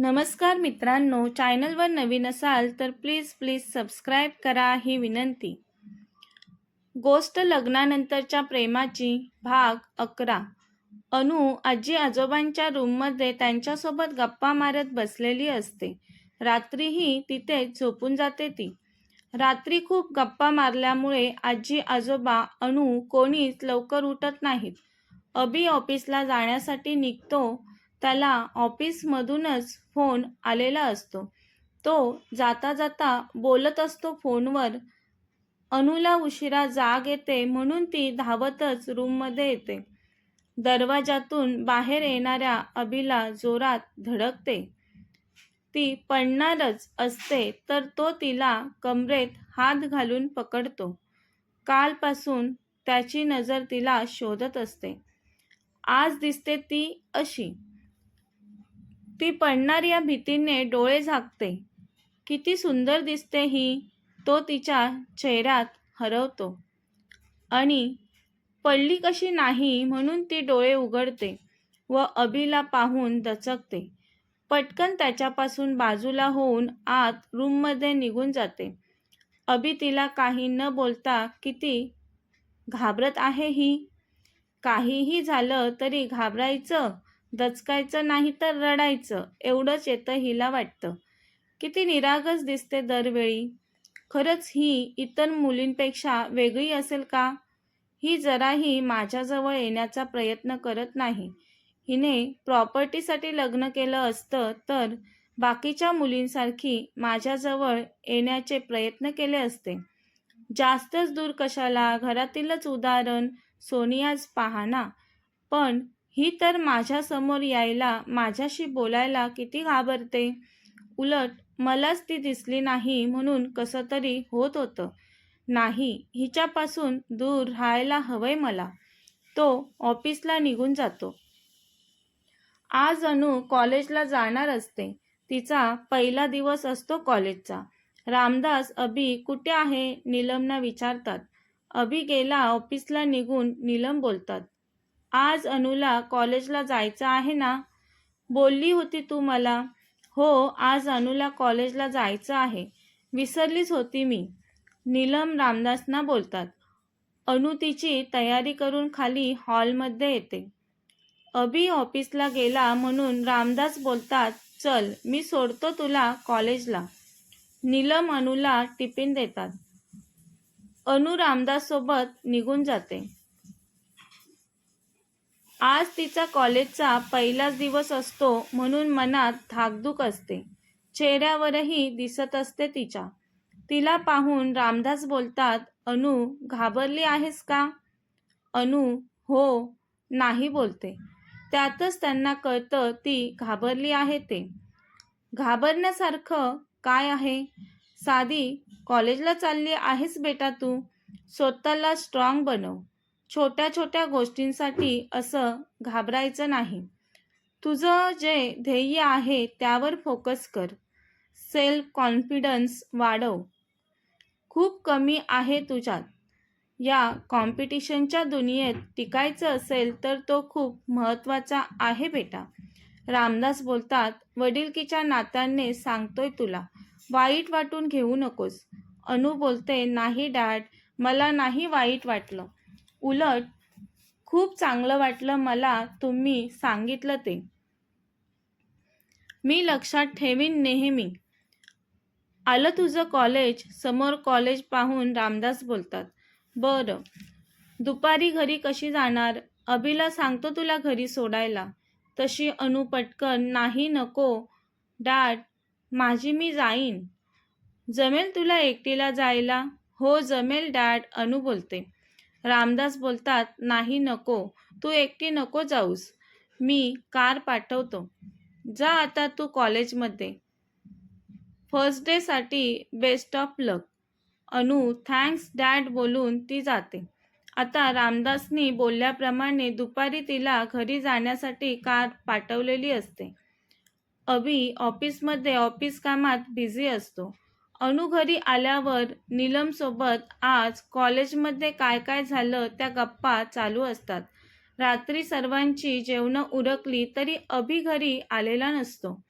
नमस्कार मित्रांनो चॅनलवर नवीन असाल तर प्लीज प्लीज सबस्क्राईब करा ही विनंती. गोष्ट लग्नानंतरच्या प्रेमाची भाग अकरा. अनु आजी आजोबांच्या रूममध्ये त्यांच्यासोबत गप्पा मारत बसलेली असते. रात्रीही तिथे झोपून जाते ती. रात्री खूप गप्पा मारल्यामुळे आजी आजोबा अनु कोणीच लवकर उठत नाहीत. अभि ऑफिसला जाण्यासाठी निघतो त्याला ऑफिसमधूनच फोन आलेला असतो. तो जाता जाता बोलत असतो फोनवर. अनुला उशिरा जाग येते म्हणून ती धावतच रूममध्ये येते. दरवाजातून बाहेर येणाऱ्या अभिला जोरात धडकते. ती पडणारच असते तर तो तिला कमरेत हात घालून पकडतो. कालपासून त्याची नजर तिला शोधत असते. आज दिसते ती अशी. ती पडणार या भीतीने डोळे झाकते. किती सुंदर दिसते ही तो तिच्या चेहऱ्यात हरवतो. आणि पडली कशी नाही म्हणून ती डोळे उघडते व अभिला पाहून दचकते. पटकन त्याच्यापासून बाजूला होऊन आत रूममध्ये निघून जाते. अभि तिला काही न बोलता किती घाबरत आहे ही? काहीही झालं तरी घाबरायचं दचकायचं नाही तर रडायचं एवढंच येतं हिला वाटतं. किती निरागस दिसते दरवेळी. खरंच ही इतर मुलींपेक्षा वेगळी असेल का? ही जराही माझ्याजवळ येण्याचा प्रयत्न करत नाही. हिने प्रॉपर्टीसाठी लग्न केलं असतं तर बाकीच्या मुलींसारखी माझ्याजवळ येण्याचे प्रयत्न केले असते. जास्तच दूर कशाला? घरातीलच उदाहरण सोनियाज पाहना. पण ही तर माझ्यासमोर यायला माझ्याशी बोलायला किती घाबरते. उलट मलाच ती दिसली नाही म्हणून कसं तरी होत होतं. नाही हिच्यापासून दूर राहायला हवंय मला. तो ऑफिसला निघून जातो. आज अनु कॉलेजला जाणार असते. तिचा पहिला दिवस असतो कॉलेजचा. रामदास अभि कुठे आहे? नीलमना विचारतात. अभि गेला ऑफिसला निघून नीलम बोलतात. आज अनुला कॉलेजला जायचं आहे ना? बोलली होती तू मला. हो आज अनुला कॉलेजला जायचं आहे. विसरलीच होती मी. नीलम रामदासना बोलतात. अनु तिची तयारी करून खाली हॉलमध्ये येते. अभि ऑफिसला गेला म्हणून रामदास बोलतात चल मी सोडतो तुला कॉलेजला. नीलम अनुला टिफिन देतात. अनु रामदाससोबत निघून जाते. आज तिचा कॉलेजचा पहिलाच दिवस असतो म्हणून मनात धाकधूक असते. चेहऱ्यावरही दिसत असते तिच्या. तिला पाहून रामदास बोलतात अनु घाबरली आहेस का? अनु हो नाही बोलते. त्यातच त्यांना कळतं ती घाबरली आहे ते. घाबरण्यासारखं काय आहे? साधी कॉलेजला चालली आहेस बेटा तू. स्वतःला स्ट्रॉंग बनव. छोट्या छोट्या गोष्टींसाठी असं घाबरायचं नाही. तुझं जे ध्येय आहे त्यावर फोकस कर. सेल्फ कॉन्फिडन्स वाढव. खूप कमी आहे तुझ्यात. या कॉम्पिटिशनच्या दुनियेत टिकायचं असेल तर तो खूप महत्त्वाचा आहे बेटा. रामदास बोलतात वडीलकीच्या नात्याने सांगतोय तुला वाईट वाटून घेऊ नकोस. अनु बोलते नाही डॅड मला नाही वाईट वाटलं. उलट खूप चांगलं वाटलं मला तुम्ही सांगितलं ते. मी लक्षात ठेवीन नेहमी. आलं तुझं कॉलेज समोर कॉलेज पाहून रामदास बोलतात. बरं. दुपारी घरी कशी जाणार? अभिला सांगतो तुला घरी सोडायला. तशी अनु पटकन नाही नको. डॅड माझी मी जाईन. जमेल तुला एकटीला जायला? हो जमेल डॅड अनु बोलते. रामदास बोलतात नाही नको. तू एकटी नको जाऊस. मी कार पाठवतो. जा आता तू कॉलेजमध्ये. फर्स्ट डेसाठी best of luck. Anu thanks dad बोलून ती जाते. आता रामदासनी बोलल्याप्रमाणे दुपारी तिला घरी जाण्यासाठी कार पाठवलेली असते. अभि ऑफिसमध्ये ऑफिस कामात बिझी असतो. अनु घरी आल्यावर नीलमसोबत आज कॉलेजमध्ये काय काय झालं त्या गप्पा चालू असतात. रात्री सर्वांची जेवणं उरकली तरी अभि घरी आलेला नसतो.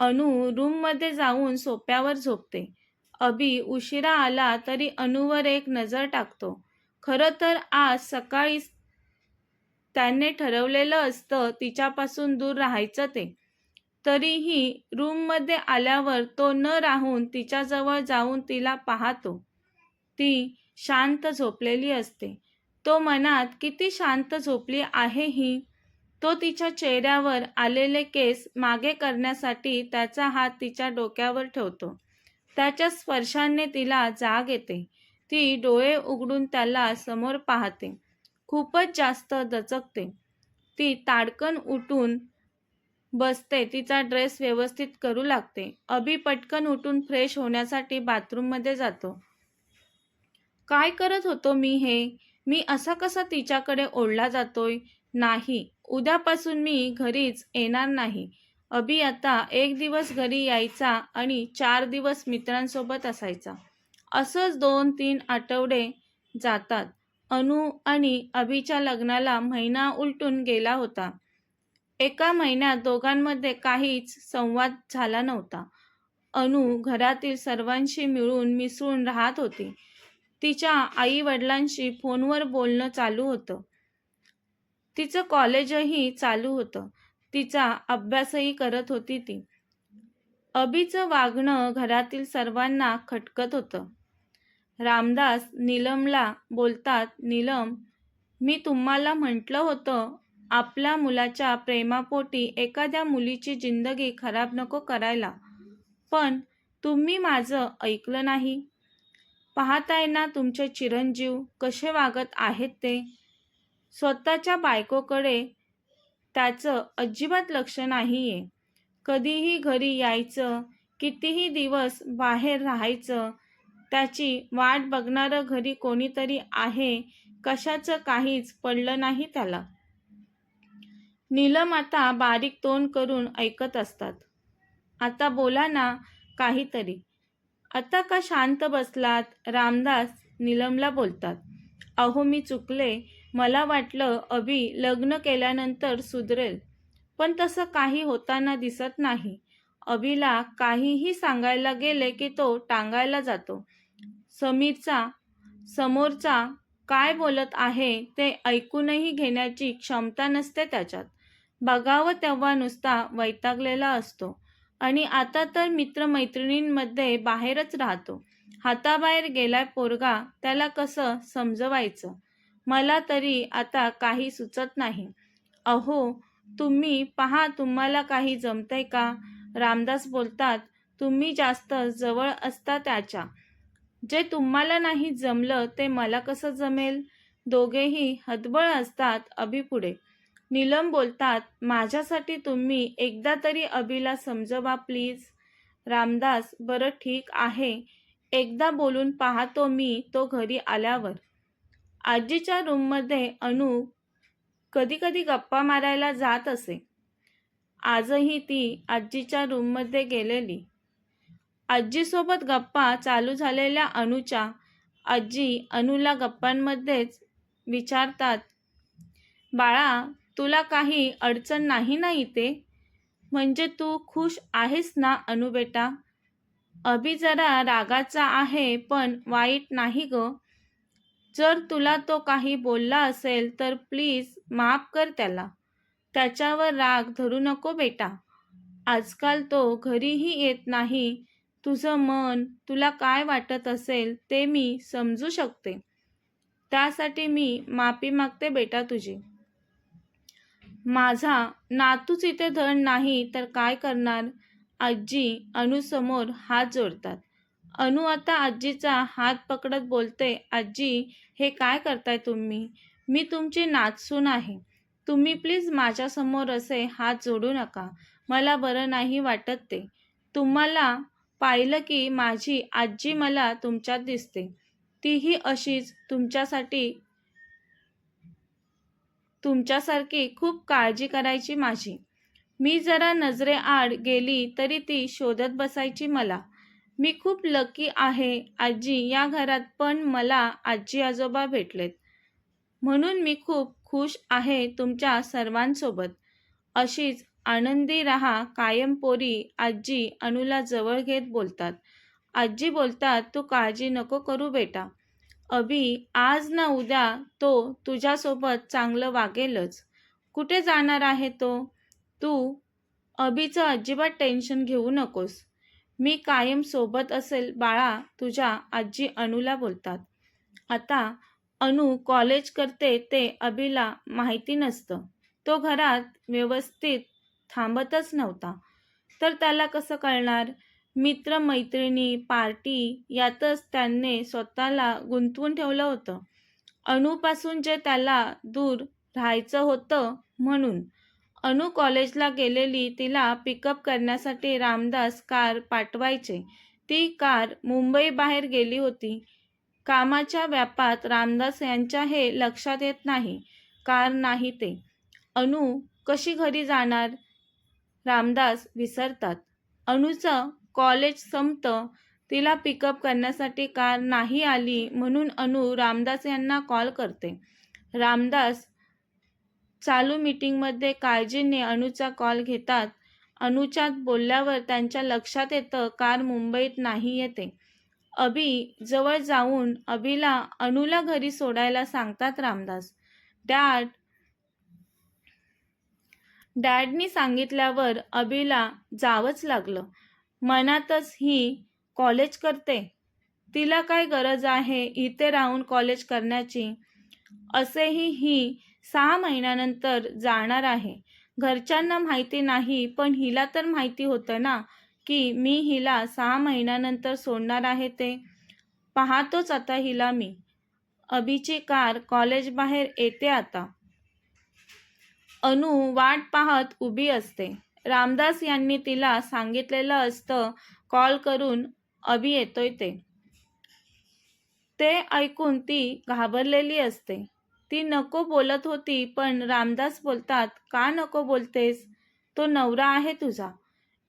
अनु रूममध्ये जाऊन सोप्यावर झोपते. अभि उशिरा आला तरी अनुवर एक नजर टाकतो. खरं तर आज सकाळीच त्याने ठरवलेलं असतं तिच्यापासून दूर राहायचं ते. तरीही रूममध्ये आल्यावर तो न राहून तिच्याजवळ जाऊन तिला पाहतो. ती शांत झोपलेली असते. तो मनात किती शांत झोपली आहे ही? तो तिच्या चेहऱ्यावर आलेले केस मागे करण्यासाठी त्याचा हात तिच्या डोक्यावर ठेवतो. त्याच्या स्पर्शाने तिला जाग येते. ती डोळे उघडून त्याला समोर पाहते. खूपच जास्त दचकते. ती ताडकन उठून बसते तिचा ड्रेस व्यवस्थित करू लागते. अभि पटकन उठून फ्रेश होण्यासाठी बाथरूममध्ये जातो. काय करत होतो मी हे? मी असा कसा तिच्याकडे ओढला जातोय? नाही. उद्यापासून मी घरीच येणार नाही. अभि आता एक दिवस घरी यायचा आणि चार दिवस मित्रांसोबत असायचा. असंच दोन तीन आठवडे जातात. अनु आणि अभिच्या लग्नाला महिना उलटून गेला होता. एका महिन्यात दोघांमध्ये काहीच संवाद झाला नव्हता. अनु घरातील सर्वांशी मिळून मिसळून राहत होती. तिच्या आई वडिलांशी फोनवर बोलणं चालू होतं. तिचं कॉलेजही चालू होतं. तिचा अभ्यासही करत होती ती. अभिचं वागणं घरातील सर्वांना खटकत होतं. रामदास नीलमला बोलतात नीलम मी तुम्हाला म्हटलं होतं आपल्या मुलाच्या प्रेमापोटी एखाद्या मुलीची जिंदगी खराब नको करायला. पण तुम्ही माझं ऐकलं नाही. पाहताय ना तुमचे चिरंजीव कसे वागत आहेत ते? स्वतःच्या बायकोकडे त्याचं अजिबात लक्ष नाही आहे कधीही घरी यायचं कितीही दिवस बाहेर राहायचं त्याची वाट बघणारं घरी कोणीतरी आहे कशाचं काहीच पडलं नाही त्याला. नीलम आता बारीक तोंड करून ऐकत असतात. आता बोला ना काहीतरी. आता का शांत बसलात? रामदास नीलमला बोलतात. अहो मी चुकले. मला वाटलं अभि लग्न केल्यानंतर सुधरेल. पण तसं काही होताना दिसत नाही. अभिला काहीही सांगायला गेले की तो टांगायला जातो. समीरचा समोरचा काय बोलत आहे ते ऐकूनही घेण्याची क्षमता नसते त्याच्यात. बघावं तेव्हा नुसता वैतागलेला असतो. आणि आता तर मित्रमैत्रिणींमध्ये बाहेरच राहतो. हाताबाहेर गेलाय पोरगा त्याला कसं समजवायचं? मला तरी आता काही सुचत नाही. अहो तुम्ही पहा तुम्हाला काही जमतंय का? रामदास बोलतात तुम्ही जास्त जवळ असता त्याच्या. जे तुम्हाला नाही जमलं ते मला कसं जमेल? दोघेही हतबळ असतात अभिपुढे नीलम बोलतात माझ्यासाठी तुम्ही एकदा तरी अभिला समजवा प्लीज. रामदास बरं ठीक आहे. एकदा बोलून पाहतो मी तो घरी आल्यावर. आजीच्या रूममध्ये अनु कधी कधी गप्पा मारायला जात असे. आजही ती आजीच्या रूममध्ये गेलेली. आजीसोबत गप्पा चालू झालेल्या अनुच्या आजी अनुला गप्पांमध्येच विचारतात बाळा तुला काही अडचण नाही ना इथे? म्हणजे तू खुश आहेस ना अनु बेटा? अभि जरा रागाचा आहे पण वाईट नाही ग. जर तुला तो काही बोलला असेल तर प्लीज माफ कर त्याला. त्याच्यावर राग धरू नको बेटा. आजकाल तो घरीही येत नाही. तुझं मन तुला काय वाटत असेल ते मी समजू शकते. त्यासाठी मी माफी मागते बेटा तुझी. माझा नातूच इथे धन नाही तर काय करणार? आजी अनुसमोर हात जोडतात. अनु आता आजीचा हात पकडत बोलते आजी हे काय करताय तुम्ही? मी तुमची नाचसून आहे. तुम्ही प्लीज माझ्यासमोर असे हात जोडू नका. मला बरं नाही वाटत ते. तुम्हाला पाहिलं की माझी आजी मला तुमच्यात दिसते. तीही अशीच तुमच्यासाठी तुमच्यासारखी खूप काळजी करायची माझी. मी जरा नजरेआड गेली तरी ती शोधत बसायची मला. मी खूप लकी आहे आजी या घरात पण मला आजी आजोबा भेटलेत. म्हणून मी खूप खुश आहे तुमच्या सर्वांसोबत. अशीच आनंदी राहा कायम पोरी आजी अनुला जवळ घेत बोलतात. आजी बोलतात तू काळजी नको करू बेटा. अभि आज ना उद्या तो तुझ्यासोबत चांगलं वागेलच. कुठे जाणार आहे तो? तू अभिचं अजिबात टेन्शन घेऊ नकोस. मी कायम सोबत असेल बाळा तुझ्या आजी अनुला बोलतात. आता अनु कॉलेज करते ते अभिला माहिती नसतं. तो घरात व्यवस्थित थांबतच नव्हता. तर त्याला कसं कळणार? मित्र मैत्रिणी पार्टी यातच त्याने स्वतःला गुंतवून ठेवलं होतं. अणूपासून जे त्याला दूर राहायचं होतं म्हणून. अनु कॉलेजला गेलेली तिला पिकअप करण्यासाठी रामदास कार पाठवायचे. ती कार मुंबई बाहेर गेली होती. कामाच्या व्यापात रामदास यांच्या हे लक्षात येत नाही. कार नाही ते. अनु कशी घरी जाणार? रामदास विसरतात. अनुचं कॉलेज संपतं तिला पिकअप करण्यासाठी कार नाही आली म्हणून अनु रामदास यांना कॉल करते. रामदास चालू मीटिंगमध्ये काळजीने अनुचा कॉल घेतात. अनुच्या बोलल्यावर त्यांच्या लक्षात येतं कार मुंबईत नाही येते. अभि जवळ जाऊन अभिला अनुला घरी सोडायला सांगतात रामदास. डॅड डॅडनी सांगितल्यावर अभिला जावंच लागलं. मनातच ही कॉलेज करते. तिला काय गरज आहे इथे राहून कॉलेज करण्याची? असेही ही सहा महिन्यानंतर जाणार आहे. घरच्यांना माहिती नाही पण हिला तर माहिती होतं ना की मी हिला सहा महिन्यानंतर सोडणार आहे ते. पाहतोच आता हिला मी. अभिची कार कॉलेज बाहेर येते आता. अनु वाट पाहत उभी असते. रामदास यांनी तिला सांगितलेलं असतं कॉल करून अभि येतोय ते. ते ऐकून ती घाबरलेली असते. ती नको बोलत होती पण रामदास बोलतात का नको बोलतेस? तो नवरा आहे तुझा.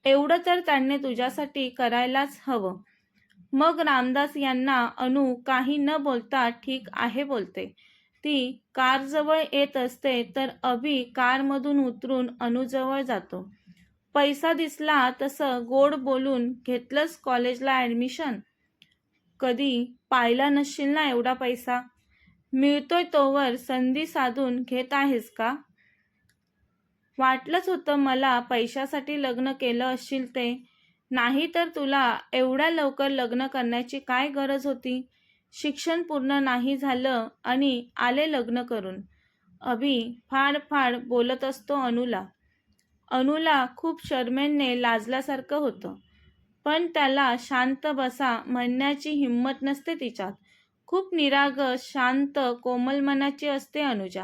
एवढं तर त्यांनी तुझ्यासाठी करायलाच हवं. मग रामदास यांना अनु काही न बोलता ठीक आहे बोलते. ती कारजवळ येत असते तर अभि कारमधून उतरून अनुजवळ जातो. पैसा दिसला तसं गोड बोलून घेतलंच कॉलेजला ॲडमिशन? कधी? पाहिला नसशील ना एवढा पैसा? मिळतोय तोवर संधी साधून घेत आहेस का? वाटलंच होतं मला पैशासाठी लग्न केलं असशील ते. नाही तर तुला एवढ्या लवकर लग्न करण्याची काय गरज होती? शिक्षण पूर्ण नाही झालं आणि आले लग्न करून. अभि फाड फाड बोलत असतो अनुला. अनुला खूप शर्मेने लाजल्यासारखं होतं. पण त्याला शांत बसा म्हणण्याची हिंमत नसते तिच्यात. खूप निरागस शांत कोमल मनाची असते अनुजा.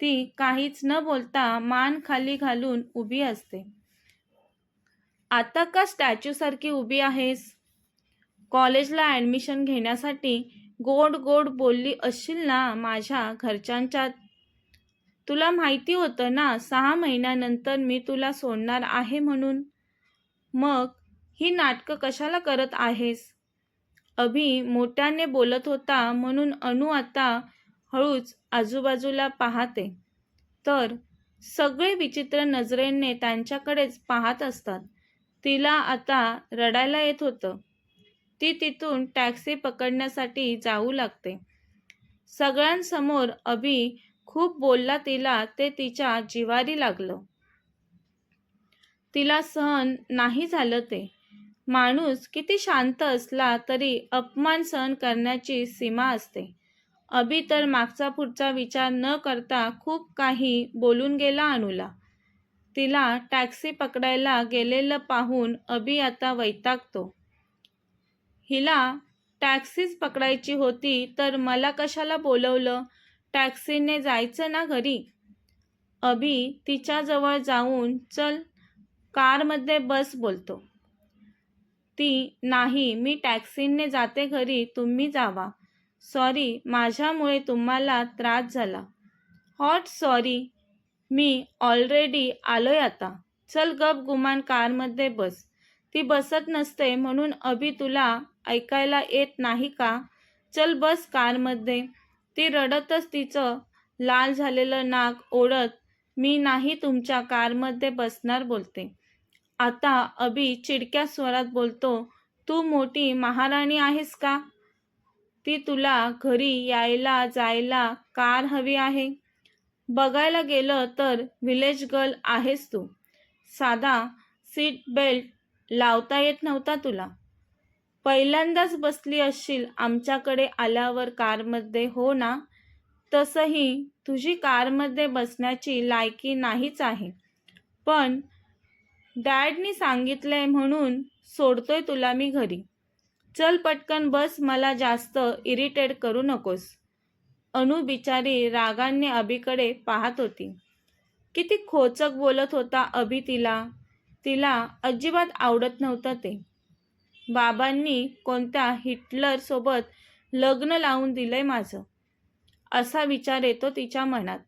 ती काहीच न बोलता मान खाली घालून उभी असते. आता का स्टॅच्यूसारखी उभी आहेस? कॉलेजला ॲडमिशन घेण्यासाठी गोड गोड बोलली असशील ना माझ्या घरच्यांच्या तुला माहिती होतं ना सहा महिन्यानंतर मी तुला सोडणार आहे म्हणून? मग ही नाटकं कशाला करत आहेस? अभि मोठ्याने बोलत होता म्हणून अनु आता हळूच आजूबाजूला पाहते. तर सगळे विचित्र नजरेने त्यांच्याकडेच पाहत असतात. तिला आता रडायला येत होतं. ती तिथून टॅक्सी पकडण्यासाठी जाऊ लागते. सगळ्यांसमोर अभि खूप बोलला तिला ते तिच्या जिवारी लागलं. तिला सहन नाही झालं ते. माणूस किती शांत असला तरी अपमान सहन करण्याची सीमा असते. अभि तर मागचा पुढचा विचार न करता खूप काही बोलून गेला अनुला. तिला टॅक्सी पकडायला गेलेलं पाहून अभि आता वैतागतो. हिला टॅक्सीच पकडायची होती तर मला कशाला बोलवलं? टॅक्सीने जायचं ना घरी? अभि तिच्याजवळ जाऊन चल कारमध्ये बस बोलतो. ती नाही मी टॅक्सीने जाते घरी तुम्ही जावा. सॉरी माझ्यामुळे तुम्हाला त्रास झाला. हॉट सॉरी मी ऑलरेडी आलोय आता. चल गप गुमान कारमध्ये बस. ती बसत नसते म्हणून अभि तुला ऐकायला येत नाही का? चल बस कारमध्ये. ती रडतच तिचं लाल झालेलं नाक ओढत मी नाही तुमच्या कारमध्ये बसणार बोलते. आता अभि चिडक्या स्वरात बोलतो तू मोठी महाराणी आहेस का? ती तुला घरी यायला जायला कार हवी आहे. बघायला गेलं तर विलेज गर्ल आहेस तू. साधा सीट बेल्ट लावता येत नव्हता तुला. पहिल्यांदाच बसली असशील आमच्याकडे आल्यावर कारमध्ये हो ना? तसंही तुझी कारमध्ये बसण्याची लायकी नाहीच आहे. पण डॅडनी सांगितलंय म्हणून सोडतोय तुला मी घरी. चल पटकन बस मला जास्त इरिटेट करू नकोस. अनु बिचारी रागाने अभिकडे पाहत होती. किती खोचक बोलत होता अभि तिला. तिला अजिबात आवडत नव्हतं ते. बाबांनी कोणत्या हिटलरसोबत लग्न लावून दिलंय माझं? असा विचार येतो तिच्या मनात.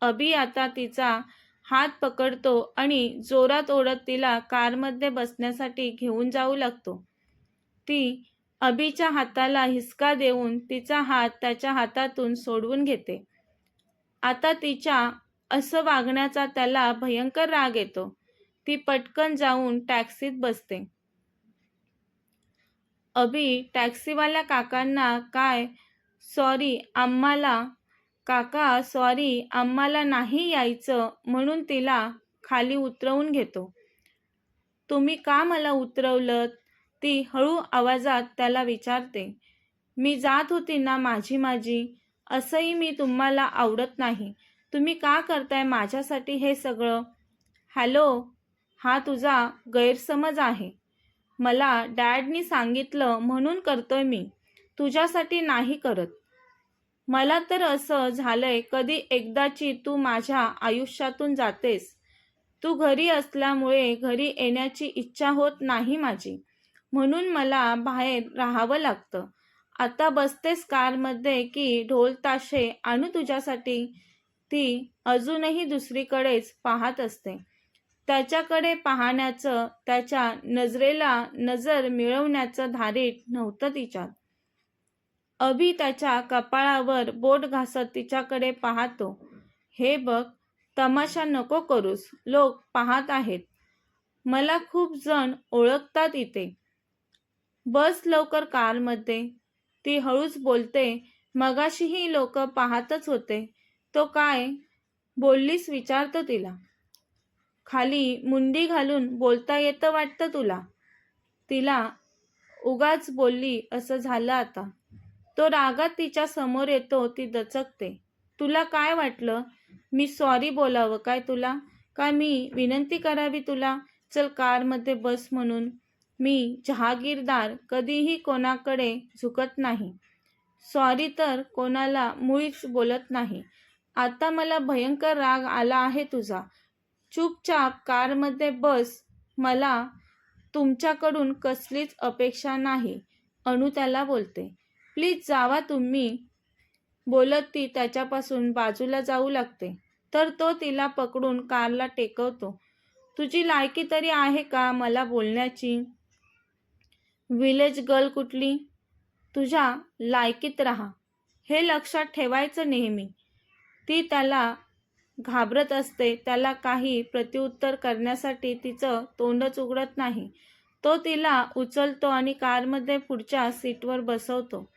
अभि आता तिचा हात पकडतो आणि जोरात ओढत तिला कारमध्ये बसण्यासाठी घेऊन जाऊ लागतो. ती अभिच्या हाताला हिसका देऊन तिचा हात त्याच्या हातातून सोडवून घेते. आता तिच्या असं वागण्याचा त्याला भयंकर राग येतो. ती पटकन जाऊन टॅक्सीत बसते. अभि टॅक्सीवाल्या काकांना काय? सॉरी आम्हाला. काका सॉरी आम्हाला नाही यायचं म्हणून तिला खाली उतरवून घेतो. तुम्ही का मला उतरवलं ती हळू आवाजात त्याला विचारते. मी जात होती ना माझी माझी? असंही मी तुम्हाला आवडत नाही. तुम्ही का करताय माझ्यासाठी हे सगळं? हॅलो हा तुझा गैरसमज आहे. मला डॅडनी सांगितलं म्हणून करतोय मी. तुझ्यासाठी नाही करत. मला तर असं झालंय कधी एकदाची तू माझ्या आयुष्यातून जातेस. तू घरी असल्यामुळे घरी येण्याची इच्छा होत नाही माझी. म्हणून मला बाहेर राहावं लागतं. आता बसतेस कारमध्ये की ढोल ताशे आणू तुझ्यासाठी. ती अजूनही दुसरीकडेच पाहत असते. त्याच्याकडे पाहण्याचं त्याच्या नजरेला नजर मिळवण्याचं धारीट नव्हतं तिच्यात. अभि त्याच्या कपाळावर बोट घासत तिच्याकडे पाहतो. हे बघ तमाशा नको करूस. लोक पाहत आहेत. मला खूप जण ओळखतात इथे. बस लवकर कारमध्ये. ती हळूच बोलते. मगाशीही लोक पाहतच होते. तो काय बोललीस? विचारतो तिला. खाली मुंडी घालून बोलता येतं वाटतं तुला? तिला उगाच बोलली असं झालं आता. तो रागात तिच्या समोर येतो ती दचकते. तुला काय वाटलं? मी सॉरी बोलावं काय तुला? काय मी विनंती करावी तुला? चल कारमध्ये बस म्हणून. मी जहागीरदार कधीही कोणाकडे झुकत नाही. सॉरी तर कोणाला मुळीच बोलत नाही. आता मला भयंकर राग आला आहे तुझा. चुपचाप कारमध्ये बस. मला तुमच्याकडून कसलीच अपेक्षा नाही अनु त्याला बोलते. प्लीज जावा तुम्ही. बोलत ती त्याच्यापासून बाजूला जाऊ लागते. तर तो तिला पकडून कारला टेकवतो. तुझी लायकी तरी आहे का मला बोलण्याची? विलेज गर्ल कुठली? तुझ्या लायकीत राहा. हे लक्षात ठेवायचं नेहमी. ती त्याला घाबरत असते त्याला काही प्रत्युत्तर करण्यासाठी तिचं तोंडच उघडत नाही. तो तिला उचलतो आणि कारमध्ये पुढच्या सीटवर बसवतो.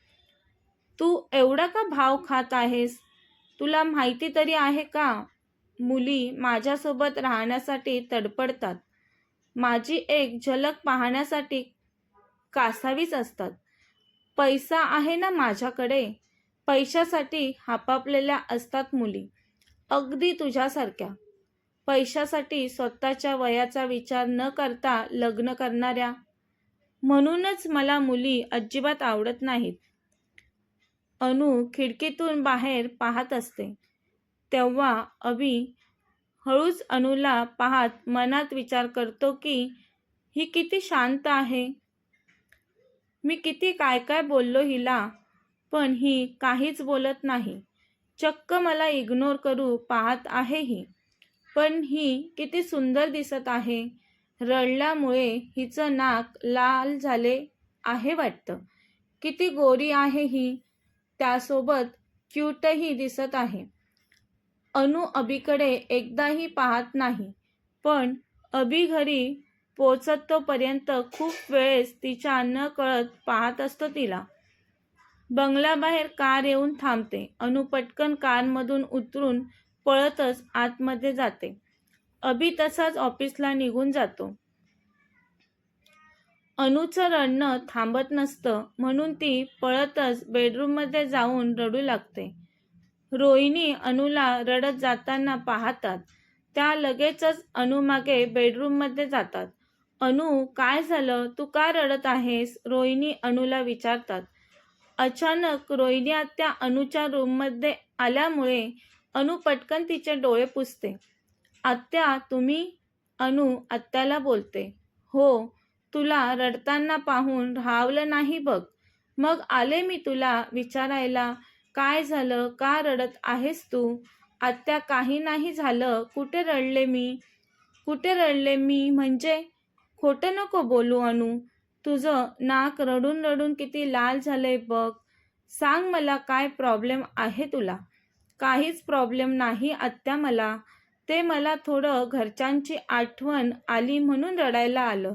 तू एवढा का भाव खात आहेस? तुला माहिती तरी आहे का? मुली माझ्यासोबत राहण्यासाठी तडपडतात. माझी एक झलक पाहण्यासाठी कासावीच असतात. पैसा आहे ना माझ्याकडे? पैशासाठी हापापलेल्या असतात मुली. अगदी तुझ्यासारख्या. पैशासाठी स्वतःच्या वयाचा विचार न करता लग्न करणाऱ्या. म्हणूनच मला मुली अजिबात आवडत नाहीत. अनु खिडकीतून बाहेर पाहत असते. तेव्हा अभि हळूच अनुला पाहत मनात विचार करतो की ही किती शांत आहे. मी किती काय काय बोललो हिला पण ही काहीच बोलत नाही. चक्क मला इग्नोर करू पाहत आहे ही. पण ही किती सुंदर दिसत आहे. रडल्यामुळे हिचं नाक लाल झाले आहे वाटतं. किती गोरी आहे ही. त्यासोबत क्यूटही दिसत आहे. अनु अबीकडे एकदाही पाहत नाही. पण अबी घरी पोचत तोपर्यंत खूप वेळेस तिच्या न कळत पाहत असतो तिला. बंगलाबाहेर कार येऊन थांबते. अनु पटकन कारमधून उतरून पळतच आतमध्ये जाते. अभि तसाच ऑफिसला निघून जातो. अनुचं रडणं थांबत नसतं म्हणून ती पळतच बेडरूममध्ये जाऊन रडू लागते. रोहिणी अनुला रडत जाताना पाहतात. त्या लगेचच अनुमागे बेडरूममध्ये जातात. अनु काय झालं? तू का रडत आहेस? रोहिणी अनुला विचारतात. अचानक रोहिणी आत्या अनुच्या रूममध्ये आल्यामुळे अनु पटकन तिचे डोळे पुसते. आत्या तुम्ही? अनु आत्याला बोलते. हो तुला रडताना पाहून राहावलं नाही बघ. मग आले मी तुला विचारायला. काय झालं? का रडत आहेस तू? आत्या काही नाही झालं. कुठे रडले मी? कुठे रडले मी? म्हणजे खोटं नको बोलू अनु. तुझं नाक रडून रडून किती लाल झालंय बघ. सांग मला काय प्रॉब्लेम आहे तुला. काहीच प्रॉब्लेम नाही आत्या मला. ते मला थोडं घरच्यांची आठवण आली म्हणून रडायला आलं.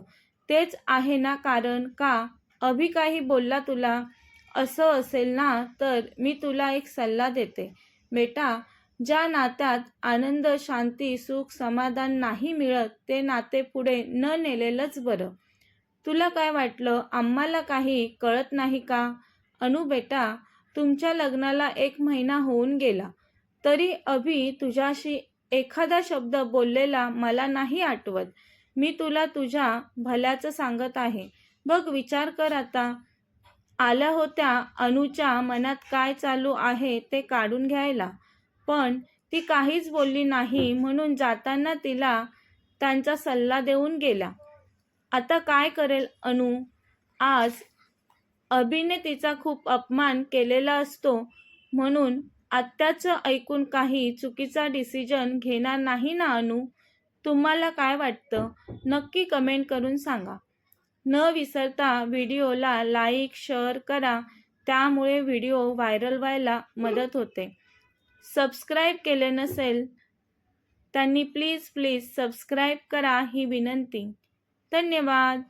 तेच आहे ना कारण का? अभि काही बोलला तुला? असं असेल ना तर मी तुला एक सल्ला देते. बेटा ज्या नात्यात आनंद शांती सुख समाधान नाही मिळत ते नाते पुढे न नेलेलंच बरं. तुला काय वाटलं? आम्हाला काही कळत नाही का? अनु बेटा तुमच्या लग्नाला एक महिना होऊन गेला. तरी अभि तुझ्याशी एखादा शब्द बोललेला मला नाही आठवत. मी तुला तुझ्या भल्याचं सांगत आहे. बघ विचार कर आता. आल्या होत्या अनुच्या मनात काय चालू आहे ते काढून घ्यायला. पण ती काहीच बोलली नाही म्हणून जाताना तिला त्यांचा सल्ला देऊन गेला आता काय करेल अनु? आज अभिने तिचा खूप अपमान केलेला असतो. म्हणून आत्याचं ऐकून काही चुकीचा डिसिजन घेणार नाही ना अनु? तुम्हाला काय वाटतं? नक्की कमेंट करून सांगा. न विसरता व्हिडिओला लाईक शेअर करा. त्यामुळे व्हिडिओ व्हायरल व्हायला मदत होते. सबस्क्राईब केले नसेल त्यांनी प्लीज प्लीज सबस्क्राईब करा ही विनंती. धन्यवाद.